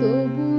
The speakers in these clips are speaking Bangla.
তবু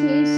শেষ